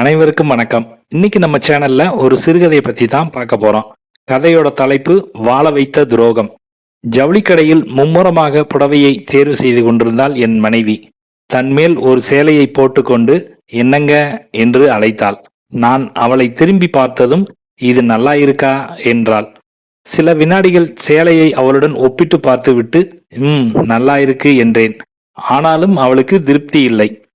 அனைவருக்கும் வணக்கம். இன்னைக்கு நம்ம சேனல்ல ஒரு சிறுகதையை பத்தி தான் பார்க்க போறோம். கதையோட தலைப்பு வாழ வைத்த துரோகம். ஜவுளிக்கடையில் மும்முரமாக புடவையை தேர்வு செய்து கொண்டிருந்தால் என் மனைவி. தன்மேல் ஒரு சேலையை போட்டுக்கொண்டு என்னங்க? என்று அழைத்தாள். நான் அவளை திரும்பி பார்த்ததும் இது நல்லா இருக்கா? என்றாள். சில வினாடிகள் சேலையை அவளுடன் ஒப்பிட்டு பார்த்துவிட்டு ம் நல்லா இருக்கு என்றேன். ஆனாலும் அவளுக்கு திருப்தி இல்லை.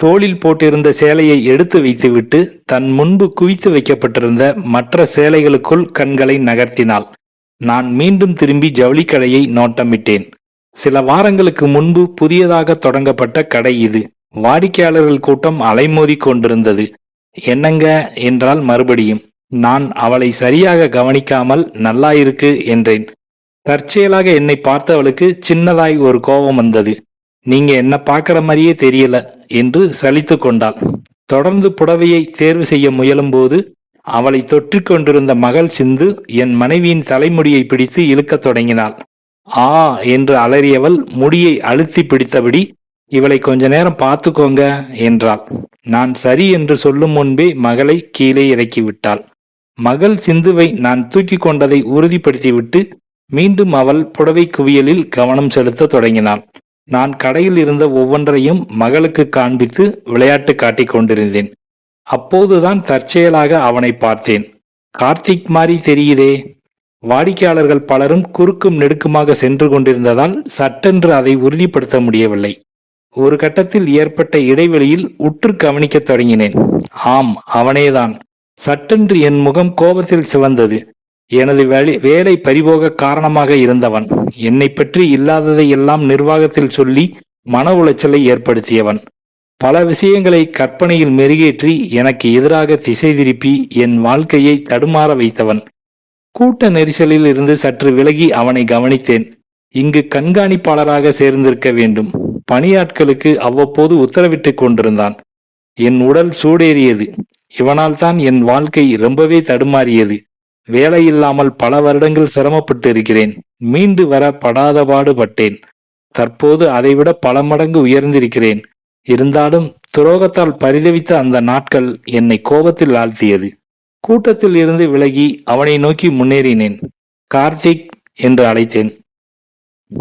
தோளில் போட்டிருந்த சேலையை எடுத்து வைத்துவிட்டு தன் முன்பு குவித்து வைக்கப்பட்டிருந்த மற்ற சேலைகளுக்குள் கண்களை நகர்த்தினாள். நான் மீண்டும் திரும்பி ஜவுளிக்கடையை நோட்டமிட்டேன். சில வாரங்களுக்கு முன்பு புதியதாக தொடங்கப்பட்ட கடை இது. வாடிக்கையாளர்கள் கூட்டம் அலைமோதி கொண்டிருந்தது. என்னங்க என்றால் மறுபடியும் நான் அவளை சரியாக கவனிக்காமல் நல்லாயிருக்கு என்றேன். தற்செயலாக என்னை பார்த்தவளுக்கு சின்னதாய் ஒரு கோபம் வந்தது. நீங்க என்ன பார்க்கிற மாதிரியே தெரியல என்று சலித்து கொண்டாள். தொடர்ந்து புடவையை தேர்வு செய்ய முயலும்போது அவளை தொற்றிக் கொண்டிருந்த மகள் சிந்து என் மனைவியின் தலைமுடியை பிடித்து இழுக்கத் தொடங்கினாள். ஆ என்று அலறியவள் முடியை அழுத்தி பிடித்தபடி இவளை கொஞ்ச நேரம் பார்த்துக்கோங்க என்றாள். நான் சரி என்று சொல்லும் முன்பே மகளை கீழே இறக்கி விட்டாள். மகள் சிந்துவை நான் தூக்கி கொண்டதை உறுதிப்படுத்திவிட்டு மீண்டும் அவள் புடவை குவியலில் கவனம் செலுத்த தொடங்கினாள். நான் கடையில் இருந்த ஒவ்வொன்றையும் மகளுக்கு காண்பித்து விளையாட்டு காட்டிக் கொண்டிருந்தேன். அப்போதுதான் தற்செயலாக அவனை பார்த்தேன். கார்த்திக் மாதிரி தெரியுதே. வாடிக்கையாளர்கள் பலரும் குறுக்கும் நெடுக்குமாக சென்று கொண்டிருந்ததால் சட்டென்று அதை உறுதிப்படுத்த முடியவில்லை. ஒரு கட்டத்தில் ஏற்பட்ட இடைவெளியில் உற்று கவனிக்கத் தொடங்கினேன். ஆம் அவனேதான். சட்டென்று என் முகம் கோபத்தில் சிவந்தது. எனது வேலை வேலை பறிபோக காரணமாக இருந்தவன். என்னை பற்றி இல்லாததை எல்லாம் நிர்வாகத்தில் சொல்லி மன உளைச்சலை ஏற்படுத்தியவன். பல விஷயங்களை கற்பனையில் மெருகேற்றி எனக்கு எதிராக திசை திருப்பி என் வாழ்க்கையை தடுமாற வைத்தவன். கூட்ட நெரிசலில் இருந்து சற்று விலகி அவனை கவனித்தேன். இங்கு கண்காணிப்பாளராக சேர்ந்திருக்க வேண்டும். பணியாட்களுக்கு அவ்வப்போது உத்தரவிட்டுக் கொண்டிருந்தான். என் உடல் சூடேறியது. இவனால் தான் என் வாழ்க்கை ரொம்பவே தடுமாறியது. வேலை இல்லாமல் பல வருடங்கள் சிரமப்பட்டு இருக்கிறேன் மீண்டு வர படாத பாடுபட்டேன். தற்போது அதைவிட பல மடங்கு உயர்ந்திருக்கிறேன். இருந்தாலும் துரோகத்தால் பரிதவித்த அந்த நாட்கள் என்னை கோபத்தில் ஆழ்த்தியது. கூட்டத்தில் இருந்து விலகி அவனை நோக்கி முன்னேறினேன். கார்த்திக் என்று அழைத்தேன்.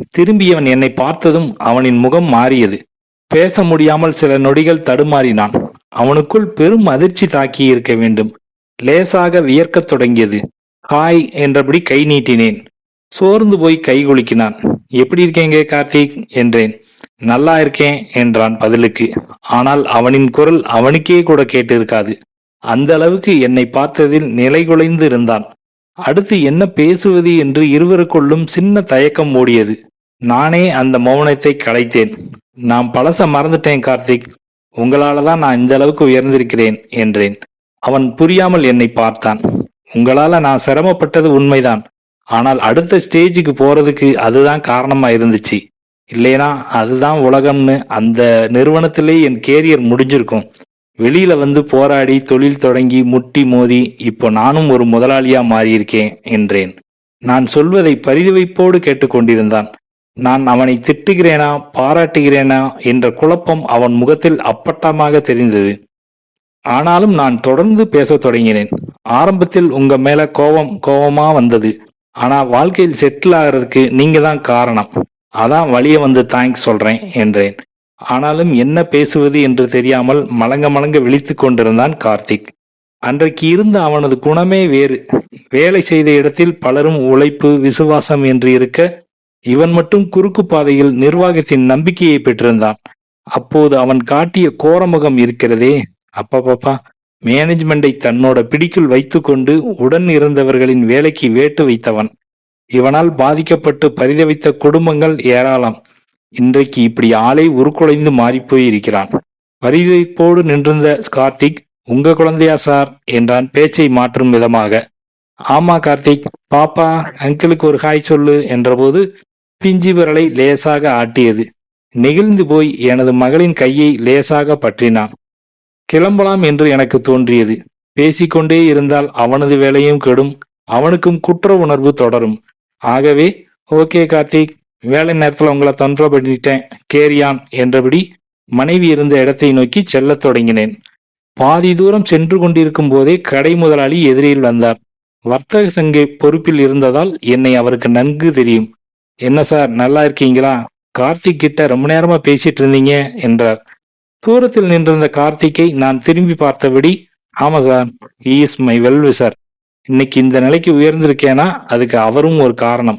திரும்பியவன் என்னை பார்த்ததும் அவனின் முகம் மாறியது. பேச முடியாமல் சில நொடிகள் தடுமாறினான். அவனுக்குள் பெரும் அதிர்ச்சி தாக்கி இருக்க வேண்டும். லேசாக வியர்க்கத் தொடங்கியது. ஹாய் என்றபடி கை நீட்டினேன். சோர்ந்து போய் கை குலுக்கினான். எப்படி இருக்கீங்க கார்த்திக்? என்றேன். நல்லா இருக்கேன் என்றான் பதிலுக்கு. ஆனால் அவனின் குரல் அவனுக்கே கூட கேட்டிருக்காது. அந்த அளவுக்கு என்னை பார்த்ததில் நிலைகுலைந்து இருந்தான் அடுத்து என்ன பேசுவது என்று இருவருக்குள்ளும் சின்ன தயக்கம் ஓடியது. நானே அந்த மௌனத்தை கலைத்தேன். நான் பழச மறந்துட்டேன் கார்த்திக். உங்களால தான் நான் இந்த அளவுக்கு உயர்ந்திருக்கிறேன் என்றேன். அவன் புரியாமல் என்னை பார்த்தான். உங்களால நான் சிரமப்பட்டது உண்மைதான். ஆனால் அடுத்த ஸ்டேஜுக்கு போறதுக்கு அதுதான் காரணமா இருந்துச்சு. இல்லைனா அதுதான் உலகம்னு அந்த நிறுவனத்திலே என் கேரியர் முடிஞ்சிருக்கும். வெளியில வந்து போராடி தொழில் தொடங்கி முட்டி மோதி இப்போ நானும் ஒரு முதலாளியா மாறியிருக்கேன் என்றேன். நான் சொல்வதை பரிதவிப்போடு கேட்டுக்கொண்டிருந்தான். நான் அவனை திட்டுகிறேனா பாராட்டுகிறேனா என்ற குழப்பம் அவன் முகத்தில் அப்பட்டமாக தெரிந்தது. ஆனாலும் நான் தொடர்ந்து பேசத் தொடங்கினேன். ஆரம்பத்தில் உங்க மேல கோபம் கோபமா வந்தது. ஆனா வாழ்க்கையில் செட்டில் ஆகிறதுக்கு நீங்க தான் காரணம். அதான் வழிய வந்து தேங்க்ஸ் சொல்றேன் என்றேன். ஆனாலும் என்ன பேசுவது என்று தெரியாமல் மலங்க மலங்க விழித்து கொண்டிருந்தான் கார்த்திக். அன்றைக்கு இருந்த அவனது குணமே வேறு. வேலை செய்த இடத்தில் பலரும் உழைப்பு விசுவாசம் என்று இருக்க இவன் மட்டும் குறுக்கு பாதையில் நிர்வாகத்தின் நம்பிக்கையை பெற்றிருந்தான். அப்போது அவன் காட்டிய கோரமுகம் இருக்கிறதே. அப்பப்பப்பா மேனேஜ்மெண்டை தன்னோட பிடிக்குள் வைத்துக்கொண்டு உடன் இருந்தவர்களின் வேலைக்கு வேட்டு வைத்தவன். இவனால் பாதிக்கப்பட்டு பரிதவித்த குடும்பங்கள் ஏராளம். இன்றைக்கு இப்படி ஆளை உருக்குலைந்து மாறிப்போய் இருக்கிறான் பரிதவிப்போடு நின்றிருந்த கார்த்திக் உங்க குழந்தையா சார்? என்றான் பேச்சை மாற்றும் விதமாக. ஆமா கார்த்திக் பாப்பா அங்கிளுக்கு ஒரு ஹாய் சொல்லு என்றபோது பிஞ்சி விரலை லேசாக ஆட்டியது. நெகிழ்ந்து போய் எனது மகளின் கையை லேசாக பற்றினான். கிளம்பலாம் என்று எனக்கு தோன்றியது. பேசிக்கொண்டே இருந்தால் அவனது வேலையும் கெடும் அவனுக்கும் குற்ற உணர்வு தொடரும். ஆகவே ஓகே கார்த்திக் வேலை நேரத்தில் உங்களை தொந்தரவு பண்ணிட்டேன் கேரியான் என்றபடி மனைவி இருந்த இடத்தை நோக்கி செல்லத் தொடங்கினேன். பாதி தூரம் சென்று கொண்டிருக்கும் போதே கடை முதலாளி எதிரில் வந்தார். வர்த்தக சங்கை பொறுப்பில் இருந்ததால் என்னை அவருக்கு நன்கு தெரியும். என்ன சார் நல்லா இருக்கீங்களா? கார்த்திக் கிட்ட ரொம்ப நேரமா பேசிட்டு இருந்தீங்க என்றார். தூரத்தில் நின்றிருந்த கார்த்திக்கை நான் திரும்பி பார்த்தபடி ஆமா சார் இஸ் மை வெல்விசர் இன்னைக்கு இந்த நிலைக்கு உயர்ந்திருக்கேனா? அதுக்கு அவரும் ஒரு காரணம்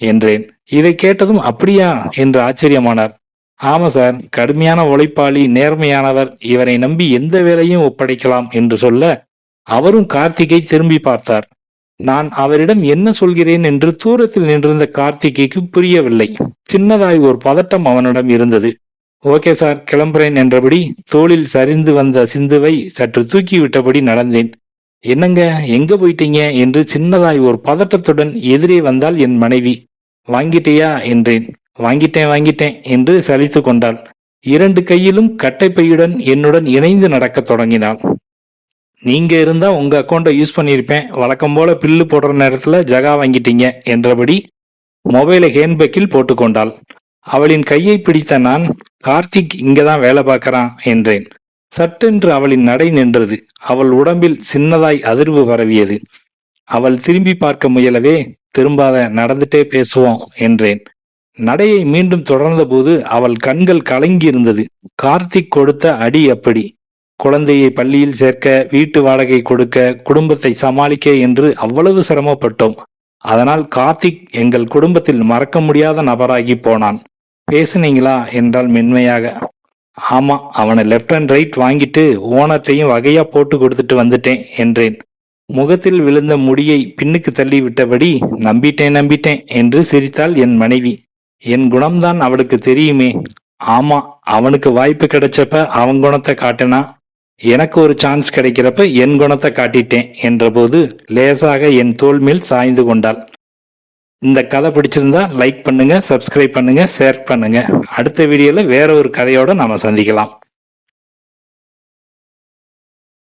என்றேன். இதை கேட்டதும் அப்படியா? என்று ஆச்சரியமானார். ஆமா சார் கடுமையான உழைப்பாளி நேர்மையானவர் இவரை நம்பி எந்த வேலையும் ஒப்படைக்கலாம் என்று சொல்ல அவரும் கார்த்திகை திரும்பி பார்த்தார். நான் அவரிடம் என்ன சொல்கிறேன் என்று தூரத்தில் நின்றிருந்த கார்த்திகைக்கு புரியவில்லை. சின்னதாய் ஒரு பதட்டம் அவனிடம் இருந்தது. ஓகே சார் கிளம்புறேன் என்றபடி தோளில் சரிந்து வந்த சிந்துவை சற்று தூக்கி விட்டபடி நடந்தேன். என்னங்க எங்க போயிட்டீங்க? என்று சின்னதாய் ஒரு பதட்டத்துடன் எதிரே வந்தால் என் மனைவி. வாங்கிட்டியா? என்றேன். வாங்கிட்டேன் வாங்கிட்டேன் என்று சலித்து கொண்டாள். இரண்டு கையிலும் கட்டைப்பையுடன் என்னுடன் இணைந்து நடக்கத் தொடங்கினாள். நீங்க இருந்தா உங்க அக்கௌண்ட்டை யூஸ் பண்ணியிருப்பேன். வழக்கம் போல பில்லு போடுற நேரத்துல ஜகா வாங்கிட்டீங்க என்றபடி மொபைலை ஹேண்ட்பேக்கில் போட்டுக்கொண்டாள் அவளின் கையை பிடித்த நான் கார்த்திக் இங்கதான் வேலை பார்க்கறான் என்றேன். சட்டென்று அவளின் நடை நின்றது. அவள் உடம்பில் சின்னதாய் அதிர்வு பரவியது. அவள் திரும்பி பார்க்க முயலவே திரும்பாத நடந்துட்டே பேசுவோம் என்றேன். நடையை மீண்டும் தொடர்ந்தபோது அவள் கண்கள் கலங்கி இருந்தது கார்த்திக் கொடுத்த அடி அப்படி. குழந்தையை பள்ளியில் சேர்க்க வீட்டு வாடகை கொடுக்க குடும்பத்தை சமாளிக்க என்று அவ்வளவு சிரமப்பட்டோம். அதனால் கார்த்திக் எங்கள் குடும்பத்தில் மறக்க முடியாத நபராகி போனான். பேசுனீங்களா என்றால் மென்மையாக. ஆமா அவனை லெஃப்ட் அண்ட் ரைட் வாங்கிட்டு ஓனத்தையும் வகையா போட்டு கொடுத்துட்டு வந்துட்டேன் என்றேன். முகத்தில் விழுந்த முடியை பின்னுக்கு தள்ளி விட்டபடி நம்பிட்டேன் நம்பிட்டேன் என்று சிரித்தாள் என் மனைவி. என் குணம்தான் அவளுக்கு தெரியுமே. ஆமா அவனுக்கு வாய்ப்பு கிடைச்சப்ப அவன் குணத்தை காட்டினா? எனக்கு ஒரு சான்ஸ் கிடைக்கிறப்ப என் குணத்தை காட்டிட்டேன் என்றபோது லேசாக என் தோல் மேல் சாய்ந்து கொண்டாள். இந்த கதை பிடிச்சிருந்தா லைக் பண்ணுங்க சப்ஸ்கிரைப் பண்ணுங்க ஷேர் பண்ணுங்க. அடுத்த வீடியோல வேற ஒரு கதையோட நாம சந்திக்கலாம்.